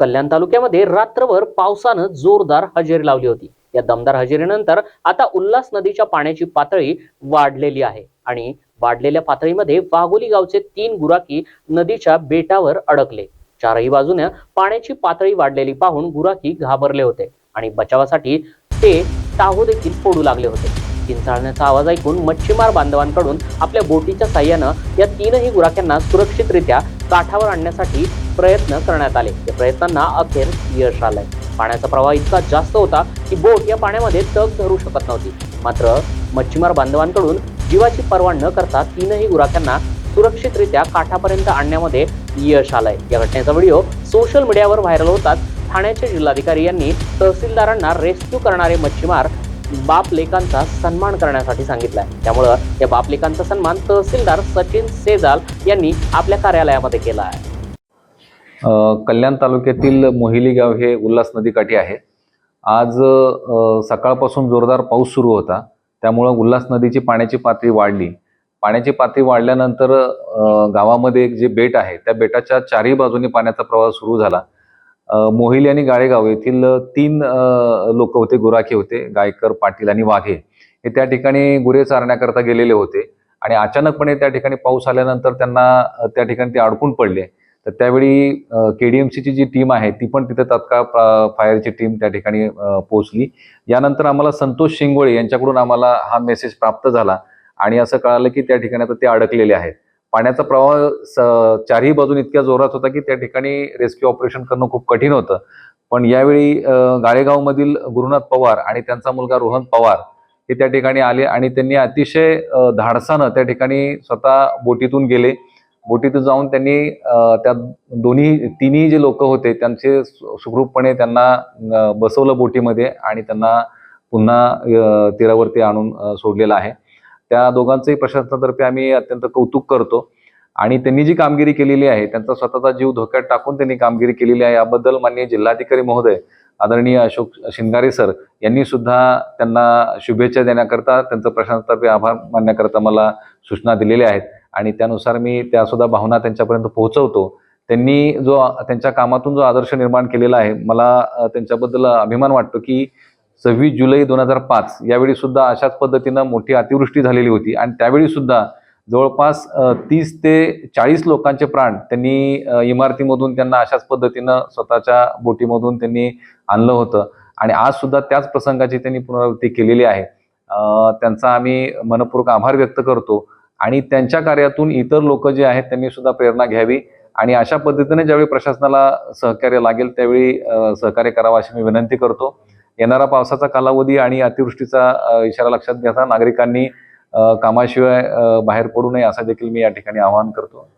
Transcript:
कल्याण तालुक्यामध्ये रात्रभर पावसानं जोरदार हजेरी लावली होती. या दमदार हजेरीनंतर आता उल्हास नदीच्या पाण्याची पातळी वाढलेली आहे आणि वाढलेल्या पातळीमध्ये वाघोली गावचे तीन गुराखी नदीच्या बेटावर अडकले. चारही बाजूने पाण्याची पातळी वाढलेली पाहून गुराखी घाबरले होते आणि बचावासाठी ते टाहो देखील फोडू लागले होते. किंचाळण्याचा आवाज ऐकून मच्छीमार बांधवांकडून आपल्या बोटीच्या साह्यानं या तीनही गुराख्यांना सुरक्षितरित्या काठावर आणण्यासाठी प्रयत्न करण्यात आले. या प्रयत्नांना अखेर यश आलंय. पाण्याचा प्रवाह इतका जास्त होता की बोट या पाण्यामध्ये तग धरू शकत नव्हती. मात्र मच्छीमार बांधवांकडून जीवाची पर्वा न करता तीनही गुराख्यांना सुरक्षितरित्या काठापर्यंत आणण्यामध्ये यश आलंय. या घटनेचा व्हिडिओ सोशल मीडियावर व्हायरल होताच ठाण्याचे जिल्हाधिकारी यांनी तहसीलदारांना रेस्क्यू करणारे मच्छीमार बापलेकांचा सन्मान करण्यासाठी सांगितलाय. त्यामुळं या बापलेकांचा सन्मान तहसीलदार सचिन सेजाल यांनी आपल्या कार्यालयामध्ये केला आहे. कल्याण तालुक्यातील मोहिली गाव हे उल्हास नदीकाठी आहे. आज सकाळपासून जोरदार पाऊस सुरू होता. त्यामुळं उल्हास नदीची पाण्याची पातळी वाढली. पाण्याची पातळी वाढल्यानंतर गावामध्ये एक जे बेट आहे त्या बेटाच्या चारही बाजूनी पाण्याचा प्रवाह सुरू झाला. मोहिली आणि गाळेगाव येथील तीन लोक होते गुराखे होते गायकर पाटील आणि वाघे. हे त्या ठिकाणी गुरे चारण्याकरता गेलेले होते आणि अचानकपणे त्या ठिकाणी पाऊस आल्यानंतर त्यांना त्या ठिकाणी ते अडकून पडले. तर त्यावेळी के डी एम सीची जी टीम आहे ती पण तिथे तत्काळ फायरची टीम त्या ठिकाणी पोहोचली. यानंतर आम्हाला संतोष शिंगोळे यांच्याकडून आम्हाला हा मेसेज प्राप्त झाला आणि असं कळालं की त्या ठिकाणी आता ते अडकलेले आहेत. पाण्याचा प्रवाह स- चारही बाजून इतक्या जोरात होता की त्या ठिकाणी रेस्क्यू ऑपरेशन करणं खूप कठीण होतं. पण यावेळी गाळेगावमधील गुरुनाथ पवार आणि त्यांचा मुलगा रोहन पवार हे त्या ठिकाणी आले आणि त्यांनी अतिशय धाडसानं त्या ठिकाणी स्वतः बोटीतून गेले. बोटीतून जाऊन त्यांनी त्या दोन्ही तिन्ही जे लोक होते त्यांचे सु- सुखरूपपणे त्यांना बसवलं बोटीमध्ये आणि त्यांना पुन्हा तीरावरती आणून सोडलेलं आहे. त्या दोघांचंही प्रशासनातर्फे आम्ही अत्यंत कौतुक करतो. आणि त्यांनी जी कामगिरी केलेली आहे त्यांचा स्वतःचा जीव धोक्यात टाकून त्यांनी कामगिरी केलेली आहे याबद्दल माननीय जिल्हाधिकारी महोदय आदरणीय अशोक शिंगारे सर यांनी सुद्धा त्यांना शुभेच्छा देण्याकरता त्यांचं प्रशासनातर्फे आभार मानण्याकरता मला सूचना दिलेल्या आहेत. आणि त्यानुसार मी त्यासुद्धा भावना त्यांच्यापर्यंत पोहोचवतो. त्यांनी जो त्यांच्या कामातून जो आदर्श निर्माण केलेला आहे मला त्यांच्याबद्दल अभिमान वाटतो की सव्वीस जुलै दोन हजार पाच. यावेळी सुद्धा अशाच पद्धतीनं मोठी अतिवृष्टी झालेली होती. आणि त्यावेळी सुद्धा जवळपास तीस ते चाळीस लोकांचे प्राण त्यांनी इमारतीमधून त्यांना अशाच पद्धतीनं स्वतःच्या बोटीमधून त्यांनी आणलं होतं. आणि आज सुद्धा त्याच प्रसंगाची त्यांनी पुनरावृत्ती केलेली आहे. त्यांचा आम्ही मनपूर्वक आभार व्यक्त करतो. आणि त्यांच्या कार्यातून इतर लोक जे आहेत त्यांनी सुद्धा प्रेरणा घ्यावी. आणि अशा पद्धतीने ज्यावेळी प्रशासनाला सहकार्य लागेल त्यावेळी सहकार्य करावं अशी मी विनंती करतो. येणारा पावसाचा कालावधी आणि अतिवृष्टीचा इशारा लक्षात घेता नागरिकांनी कामाशिवाय बाहेर पडू नये असं देखील मी या ठिकाणी आवाहन करतो.